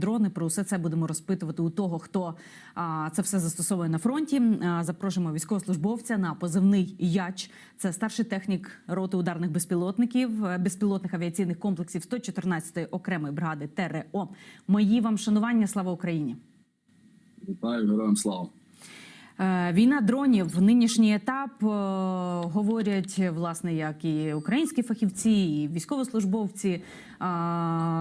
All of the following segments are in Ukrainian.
Дрони про все це будемо розпитувати у того, хто а, це все застосовує на фронті. А, запрошуємо військовослужбовця на позивний Яч. Це старший технік роти ударних безпілотників, е, безпілотних авіаційних комплексів 114-ї окремої бригади ТРО. Мої вам шанування. Слава Україні! Вітаю, героям слава. Е, Війна дронів нинішній етап е, говорять власне, як і українські фахівці, і військовослужбовці е,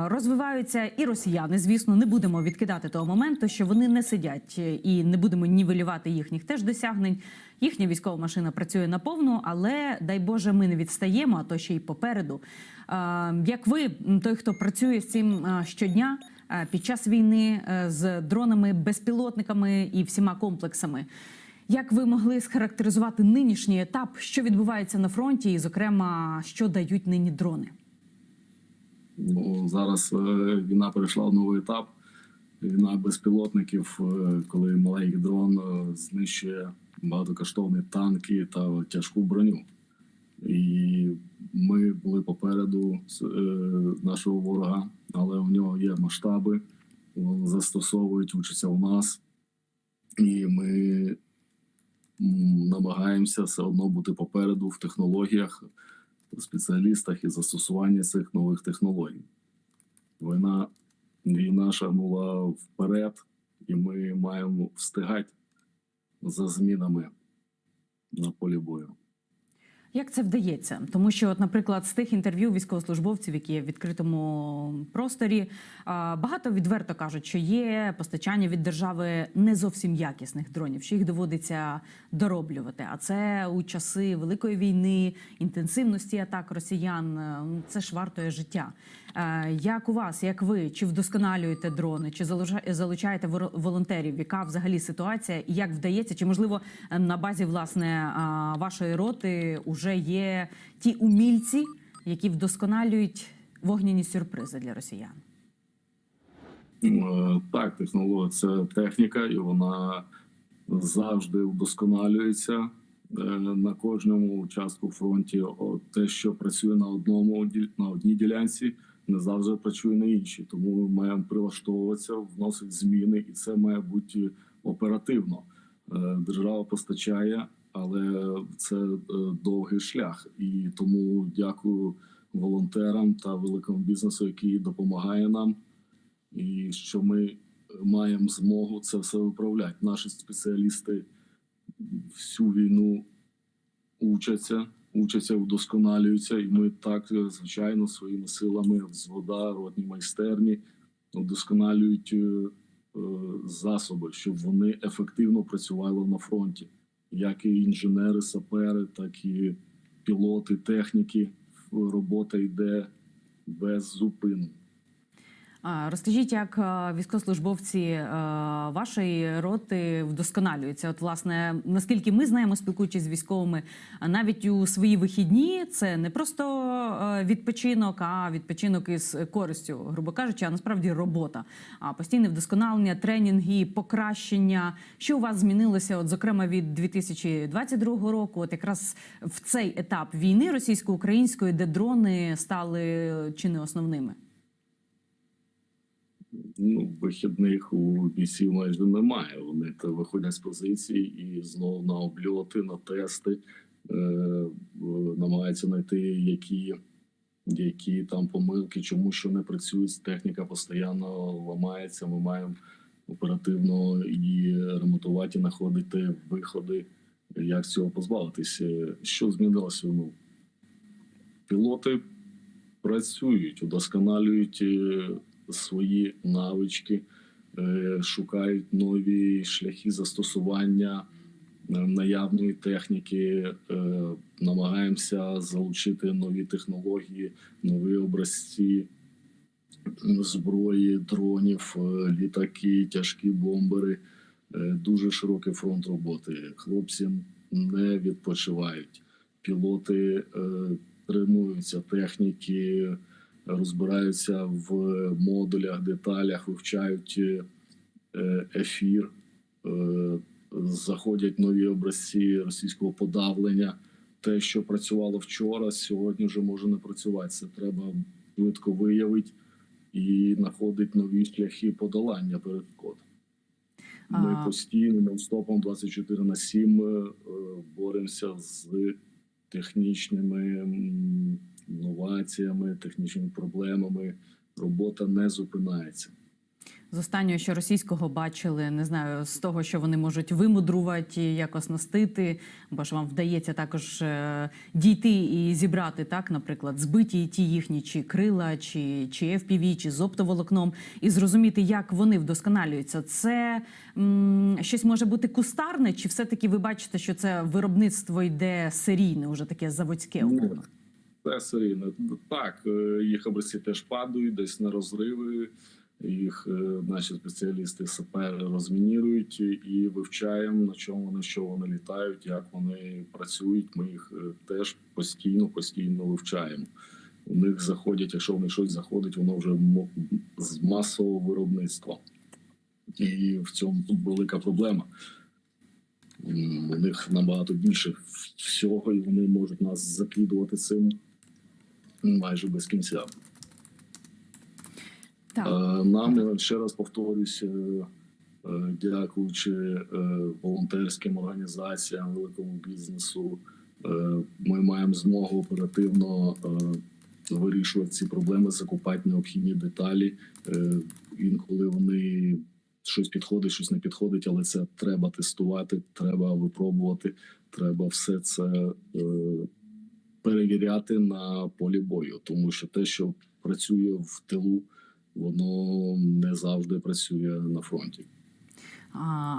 розвиваються і росіяни. Звісно, не будемо відкидати того моменту, що вони не сидять і не будемо нівелювати їхніх теж досягнень. Їхня військова машина працює наповну, але дай Боже, ми не відстаємо, а то ще й попереду. Як ви, той, хто працює з цим щодня під час війни е, з дронами, безпілотниками і всіма комплексами, як ви могли схарактеризувати нинішній етап, що відбувається на фронті, і, зокрема, що дають нині дрони? Ну, зараз е, війна перейшла в новий етап. Війна безпілотників, е, коли маленький дрон е, знищує багатокоштовні танки та тяжку броню. І ми були попереду е, нашого ворога, але у нього є масштаби, застосовують, учаться у нас, і ми намагаємося все одно бути попереду в технологіях, спеціалістах і застосуванні цих нових технологій. Війна, війна шагнула вперед, і ми маємо встигати за змінами на полі бою. Як це вдається? Тому що, от, наприклад, з тих інтерв'ю військовослужбовців, які є в відкритому просторі, багато відверто кажуть, що є постачання від держави не зовсім якісних дронів, що їх доводиться дороблювати. А це у часи великої війни, інтенсивності атак росіян. Це ж вартує життя. Е, Як у вас, як ви, чи вдосконалюєте дрони, чи залуча- залучаєте волонтерів? Яка взагалі ситуація і як вдається? Чи можливо е, на базі власне вашої роти вже є ті умільці, які вдосконалюють вогняні сюрпризи для росіян? Е, Так, технологія це техніка, і вона завжди вдосконалюється Е, на кожному участку фронті. Те, що працює на одному на одній ділянці, не завжди працює на іншій. Тому ми маємо прилаштовуватися, вносити зміни, і це має бути оперативно. Е, Держава постачає, але це е, довгий шлях. І тому дякую волонтерам та великому бізнесу, який допомагає нам і що ми маємо змогу це все виправляти. Наші спеціалісти всю війну учаться, учаться, вдосконалюються, і ми так, звичайно, своїми силами взвода, родні майстерні вдосконалюють е, е, засоби, щоб вони ефективно працювали на фронті, як і інженери, сапери, так і пілоти, техніки. Робота йде без зупину. Розкажіть, як е, військовослужбовці е, вашої роти вдосконалюються? От, власне, наскільки ми знаємо, спілкуючись з військовими, навіть у свої вихідні це не просто е, відпочинок, а відпочинок із користю, грубо кажучи, а насправді робота. А постійне вдосконалення, тренінги, покращення. Що у вас змінилося? От, зокрема, від 2022 року, от якраз в цей етап війни російсько-української, де дрони стали чи не основними? Ну, вихідних у бійців майже немає. Вони виходять з позиції і знову на обльоти, на тести, е, намагаються знайти, які, які там помилки, чому що не працюють. Техніка постійно ламається. Ми маємо оперативно її ремонтувати, і знаходити виходи, як цього позбавитися. Що змінилося? Ну, пілоти працюють, удосконалюють е, свої навички, е, шукають нові шляхи застосування е, наявної техніки, е, намагаємося залучити нові технології, нові образці зброї, дронів, літаки, тяжкі бомбери. Дуже широкий фронт роботи. Хлопці не відпочивають. Пілоти тренуються, техніки розбираються в модулях, деталях, вивчають е, ефір, е, заходять нові образці російського подавлення. Те, що працювало вчора, сьогодні вже може не працювати. Це треба швидко виявити і знаходить нові шляхи подолання перешкод. Ми постійно нон-стопом 24 на 7 е, боремося з технічними м, інноваціями, технічними проблемами. Робота не зупинається. З останнього, що російського бачили, не знаю, з того, що вони можуть вимудрувати, якось настити, бо ж вам вдається також е, дійти і зібрати, так, наприклад, збиті ті їхні чи крила, чи, чи FPV, чи з оптоволокном, і зрозуміти, як вони вдосконалюються. Це м, щось може бути кустарне, чи все-таки ви бачите, що це виробництво йде серійне, уже таке заводське? Ну, умовно? Серійно. Так, е, їх образці теж падають десь на розриви. Їх е, наші спеціалісти сапери розмінірують і вивчаємо на чому вони що вони літають, як вони працюють. Ми їх е, теж постійно, постійно вивчаємо. У них заходять, якщо в них щось заходить, воно вже з масового виробництва. І в цьому тут велика проблема. У них набагато більше всього, і вони можуть нас закидувати цим майже без кінця. Так. Е, Нам е, ще раз повторюсь, е, дякуючи волонтерським організаціям, великому бізнесу, ми маємо змогу оперативно вирішувати ці проблеми, закупати необхідні деталі. Інколи вони щось підходить, щось не підходить, але це треба тестувати, треба випробувати, треба все це перевіряти на полі бою, тому що те, що працює в тилу воно не завжди працює на фронті.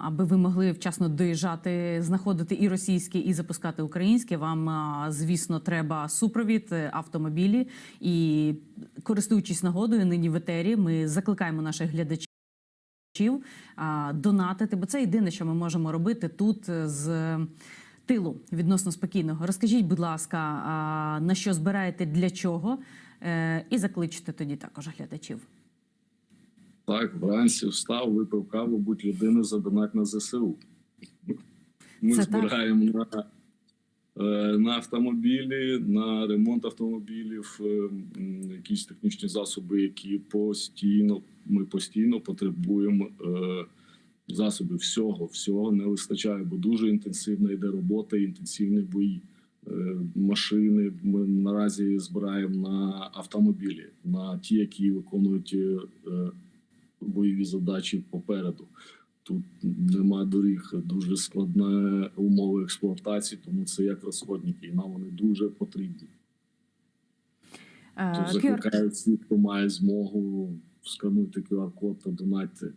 Аби ви могли вчасно доїжджати, знаходити і російське, і запускати українське. Вам, звісно, треба супровід, е, автомобілі. І користуючись нагодою, нині в етері, ми закликаємо наших глядачів донатити, бо це єдине, що ми можемо робити тут е, з. Тилу відносно спокійного. Розкажіть, будь ласка, на що збираєте, для чого, Е, і закличте тоді також глядачів. Так, вранці встав, випив каву, будь людиною задонать на ЗСУ. Ми Це так. збираємо на, е, на автомобілі, на ремонт автомобілів, е, якісь технічні засоби, які постійно ми постійно потребуємо. Е, Засобів всього, всього не вистачає, бо дуже інтенсивна йде робота, інтенсивні бої. Е, Машини ми наразі збираємо на автомобілі, на ті, які виконують е, бойові задачі попереду. Тут нема доріг, дуже складна умови експлуатації, тому це як розходники, і нам вони дуже потрібні. Е, Тут закликають всіх, хто має змогу сканути QR-код та донатити.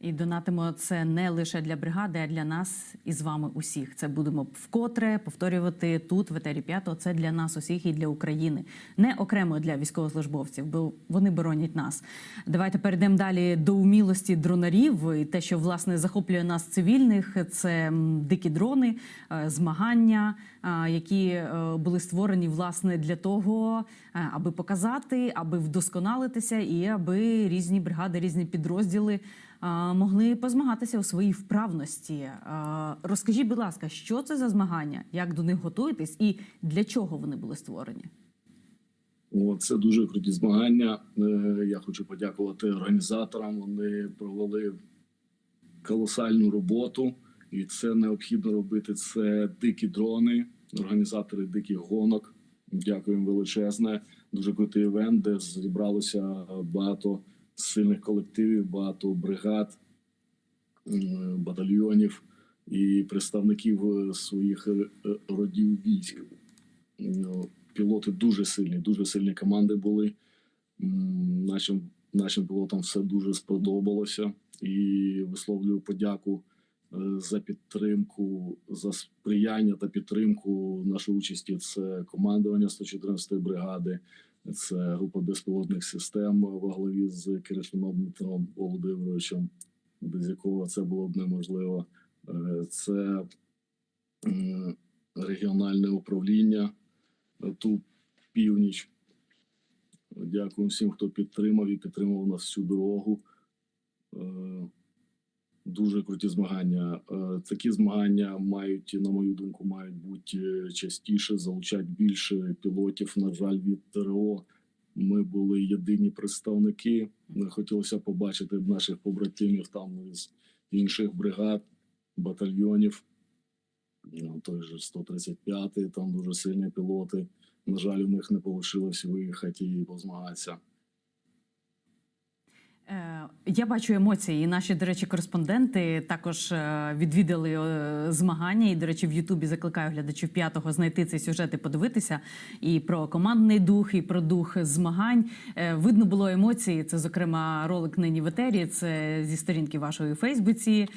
І донатимо це не лише для бригади, а для нас і з вами усіх. Це будемо вкотре повторювати тут, в етері п'ятого. Це для нас усіх і для України, не окремо для військовослужбовців, бо вони боронять нас. Давайте перейдемо далі до умілості дронарів. І те, що власне захоплює нас цивільних, це дикі дрони, е, змагання, які е, були створені власне для того, е, аби показати, аби вдосконалитися, і аби різні бригади, різні підрозділи могли позмагатися у своїй вправності. Розкажіть, будь ласка, що це за змагання, як до них готуєтесь і для чого вони були створені? О, Це дуже круті змагання. Е, Я хочу подякувати організаторам. Вони провели колосальну роботу, і це необхідно робити. Це дикі дрони, організатори диких гонок. Дякуємо величезне. Дуже крутий івент, де зібралося багато сильних колективів, багато бригад, батальйонів і представників е, своїх е, е, родів військ. Пілоти дуже сильні, дуже сильні команди були. Нашим, нашим пілотам все дуже сподобалося. І висловлюю подяку е, за підтримку, за сприяння та підтримку нашої участі. Це командування 114-ї бригади, це група безпілотних систем во главі з Киришином Дмитром Володимировичем, без якого це було б неможливо. Е, Це регіональне управління е, тут північ. Дякую всім, хто підтримав і підтримував нас всю дорогу. Е, Дуже круті змагання. Е, Такі змагання мають, на мою думку, мають бути частіше, залучати більше пілотів. На жаль, від ТРО Ми були єдині представники. Не хотілося побачити наших побратимів там із інших бригад, батальйонів. Ну, той же 135-й, там дуже сильні пілоти. На жаль, у них не вийшло виїхати і позмагатися. Е, Я бачу емоції. І наші, до речі, кореспонденти також е, відвідали е, змагання. І, до речі, в Ютубі закликаю глядачів п'ятого знайти цей сюжет і подивитися. І про командний дух, і про дух змагань. Видно було емоції. Це, зокрема, ролик нині в етері. Це зі сторінки вашої Фейсбуці.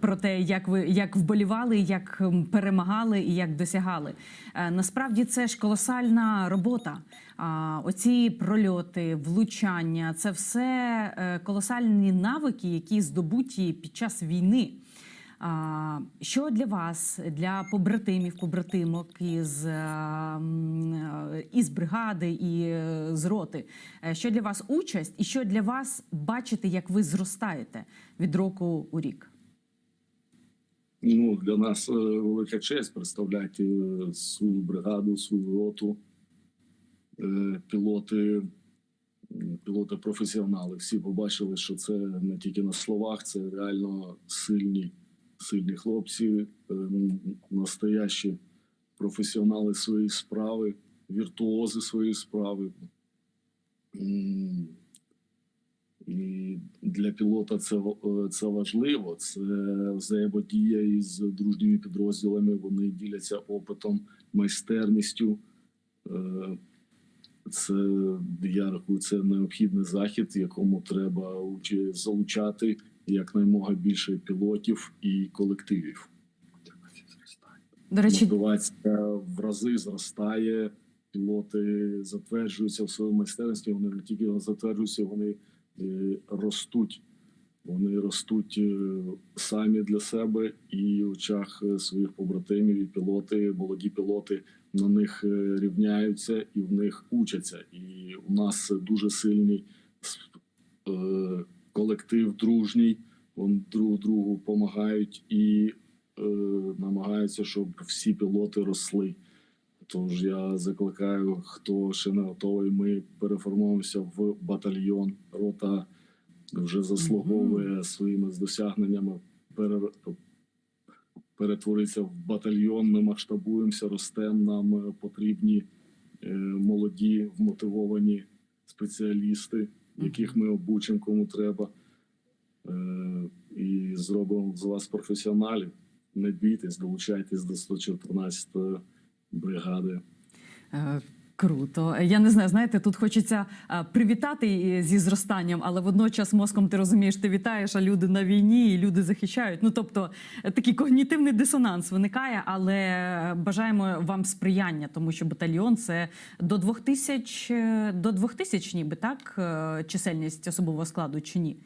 Про те, як ви як вболівали, як перемагали і як досягали. Е, Насправді це ж колосальна робота. Оці прольоти, влучання це все е, колосальні навики, які здобуті під час війни. Що для вас, для побратимів, побратимок із, е, із бригади і з роти? Що для вас участь, і що для вас бачити, як ви зростаєте від року у рік? Ну, для нас е, велика честь представляти е, свою бригаду, свою роту. Е, Пілоти, пілоти професіонали. Всі побачили, що це не тільки на словах, це реально сильні, сильні хлопці, настоящі професіонали своєї справи, віртуози своєї справи. І для пілота це, е, це важливо. Це взаємодія із дружніми підрозділами. Вони діляться опитом, майстерністю. Е, Це я рахую, це необхідний захід, якому треба залучати якнаймога більше пілотів і колективів. До речі, Мотивація в рази зростає. Пілоти затверджуються в своїй майстерності. Вони не тільки затверджуються, вони ростуть. Вони ростуть е, самі для себе і в очах е, своїх побратимів, і пілоти, молоді пілоти на них е, рівняються і в них учаться. І у нас дуже сильний колектив, дружній. Вони друг другу допомагають і намагаються, щоб всі пілоти росли. Тож я закликаю, хто ще не готовий, ми переформуємося в батальйон. Рота вже заслуговує своїми досягненнями пере- перетворитися в батальйон. Ми масштабуємося, ростемо. Нам потрібні е, молоді, вмотивовані спеціалісти, яких ми обучимо кому треба. Е, І зробимо з вас професіоналів. Не бійтесь, долучайтесь до 114 бригади. Е, Круто. Я не знаю, знаєте, тут хочеться е, привітати зі зростанням, але водночас мозком ти розумієш, ти вітаєш, а люди на війні і люди захищають. Ну тобто е, такий когнітивний дисонанс виникає, але бажаємо вам сприяння, тому що батальйон це до двох тисяч е, до двох тисяч, ніби так, чисельність особового складу чи ні?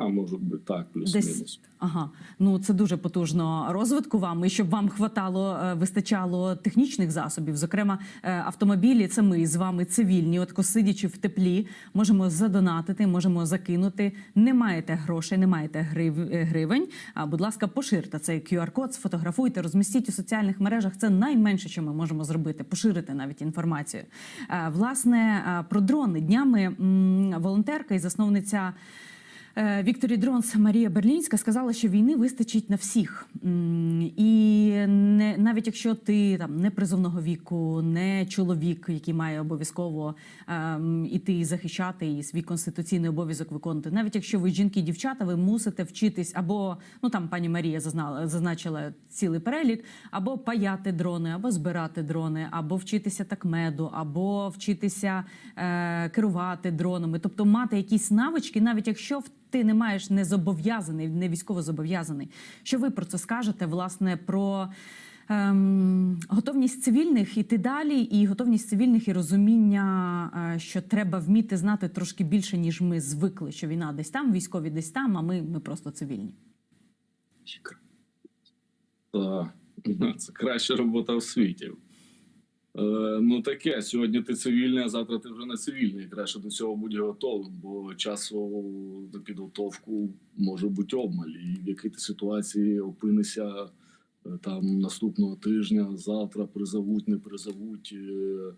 А може бути так, плюс-мінус. Ага, ну це дуже потужно розвитку вам, і щоб вам хватало, е, вистачало технічних засобів. Зокрема, е, автомобілі це ми з вами цивільні. От сидячи в теплі, можемо задонатити, можемо закинути. Не маєте грошей, не маєте грив, е, гривень. А будь ласка, поширте цей QR-код, сфотографуйте, розмістіть у соціальних мережах. Це найменше, що ми можемо зробити. Поширити навіть інформацію. Власне, про дрони днями волонтерка і засновниця. Е, Вікторі Дронс Марія Берлінська сказала, що війни вистачить на всіх. І не навіть якщо ти там не призовного віку, не чоловік, який має обов'язково ем, іти і захищати і свій конституційний обов'язок виконувати, навіть якщо ви жінки, дівчата, ви мусите вчитись або ну там пані Марія зазнала, зазначила цілий перелік, або паяти дрони, або збирати дрони, або вчитися такмеду, або вчитися е, керувати дронами, тобто мати якісь навички, навіть якщо в ти не маєш не зобов'язаний, не військово зобов'язаний. Що ви про це скажете? Власне, про ем, готовність цивільних іти далі, і готовність цивільних і розуміння, е, що треба вміти знати трошки більше, ніж ми звикли, що війна десь там, військові десь там, а ми, ми просто цивільні. Це краща робота в світі. Е, ну таке, сьогодні ти цивільний, а завтра ти вже не цивільний. Краще до цього будь готовим, бо часу на підготовку може бути обмаль. І в якій ти ситуації опинишся е, там наступного тижня, завтра призовуть, не призовуть. Е,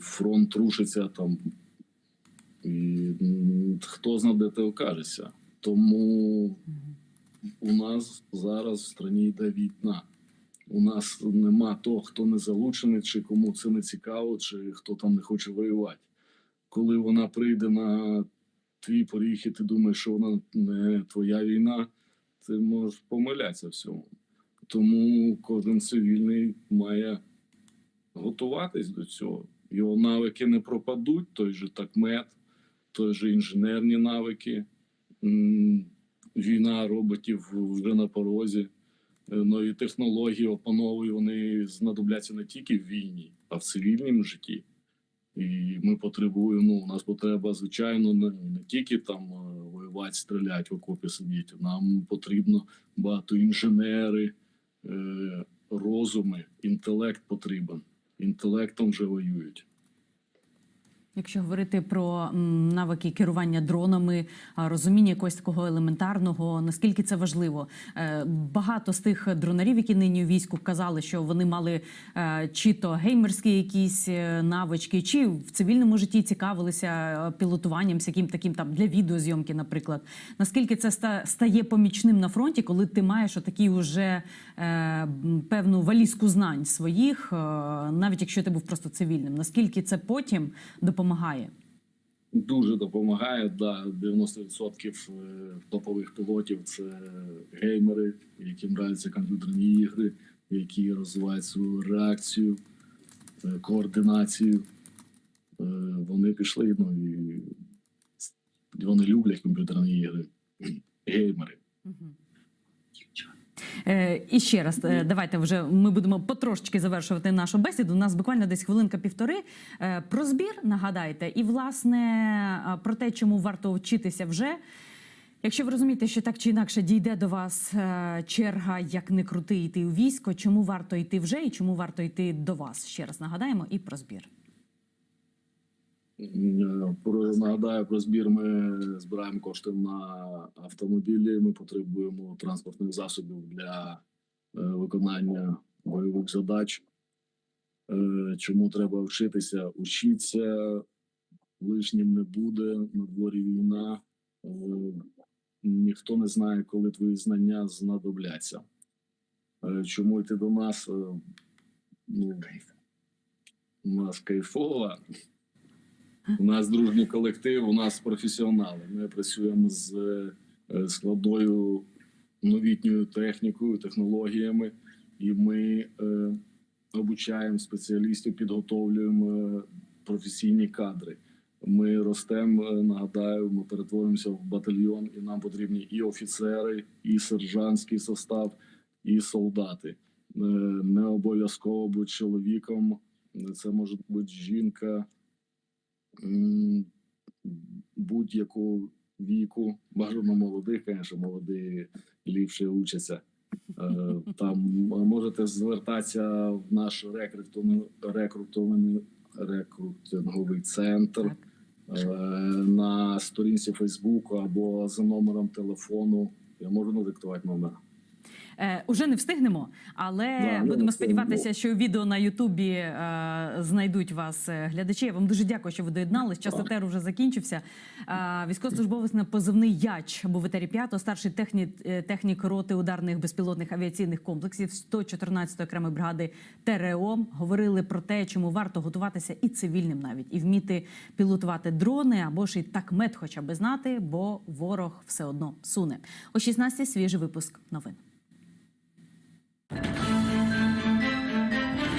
фронт рушиться там. І хто знає, де ти окажешся. Тому у нас зараз в страні йде війна. У нас нема того, хто не залучений, чи кому це не цікаво, чи хто там не хоче воювати. Коли вона прийде на твій поріг, і ти думаєш, що вона не твоя війна, ти можеш помилятися всьому. Тому кожен цивільний має готуватись до цього. Його навики не пропадуть, той же такмет, той же інженерні навики. Війна роботів вже на порозі. Е, Нові технології опановують, вони знадобляться не тільки в війні, а в цивільному житті. І ми потребуємо. Ну, у нас потреба, звичайно, не, не тільки там е, воювати, стріляти в окопі сидіти. Нам потрібно багато інженери, е, розуми, інтелект потрібен. Інтелектом вже воюють. Якщо говорити про навики керування дронами, розуміння якогось такого елементарного, наскільки це важливо? Е, Багато з тих дронарів, які нині у війську, казали, що вони мали е, чи то геймерські якісь е, навички, чи в цивільному житті цікавилися пілотуванням, всяким таким там для відеозйомки, наприклад. Наскільки це ста- стає помічним на фронті, коли ти маєш отакі уже е, певну валізку знань своїх, навіть якщо ти був просто цивільним, наскільки це потім допомагає? Дуже допомагає. Да, 90% е, топових пілотів це геймери, яким нравляться комп'ютерні ігри, які розвивають свою реакцію, е, координацію. Е, Вони пішли, ну і вони люблять комп'ютерні ігри. Геймери. Е, і ще раз, е, давайте вже ми будемо потрошечки завершувати нашу бесіду. У нас буквально десь хвилинка півтори. Е, про збір нагадайте, і власне про те, чому варто вчитися вже. Якщо ви розумієте, що так чи інакше дійде до вас черга, як не крути йти у військо, чому варто йти вже і чому варто йти до вас? Ще раз нагадаємо і про збір. Е, нагадаю про збір. Ми збираємо кошти на автомобілі. Ми потребуємо транспортних засобів для е, виконання бойових задач. Е, Чому треба вчитися? Учіться лишнім не буде. На дворі війна. Ніхто не знає, коли твої знання знадобляться. Чому йти до нас? Ну, у нас кайфово. У нас дружній колектив, у нас професіонали. Ми працюємо з е, складною новітньою технікою, технологіями, і ми е, обучаємо спеціалістів, підготовлюємо професійні кадри. Ми ростемо, е, нагадаю, ми перетворюємося в батальйон, і нам потрібні і офіцери, і сержантський состав, і солдати. Е, Не обов'язково бути чоловіком, це може бути жінка, будь-якого віку, бажано молодих, звісно, молоді ліпше учаться. Е, Там можете звертатися в наш рекрутинг- рекрутинговий центр е, на сторінці Фейсбуку або за номером телефону. Я можу надиктувати номер. Е, уже не встигнемо, але Да, ну, будемо сподіватися, ну. що відео на Ютубі е, знайдуть вас е, глядачі. Я вам дуже дякую, що ви доєднались. Час етеру вже закінчився. Е, військовослужбовець на позивний Яч був в етері 5 старший технік, е, технік роти ударних безпілотних авіаційних комплексів 114 окремої бригади ТРО. Говорили про те, чому варто готуватися і цивільним навіть і вміти пілотувати дрони або ж і такмет, хоча би знати, бо ворог все одно суне. О 16 свіжий випуск новин. you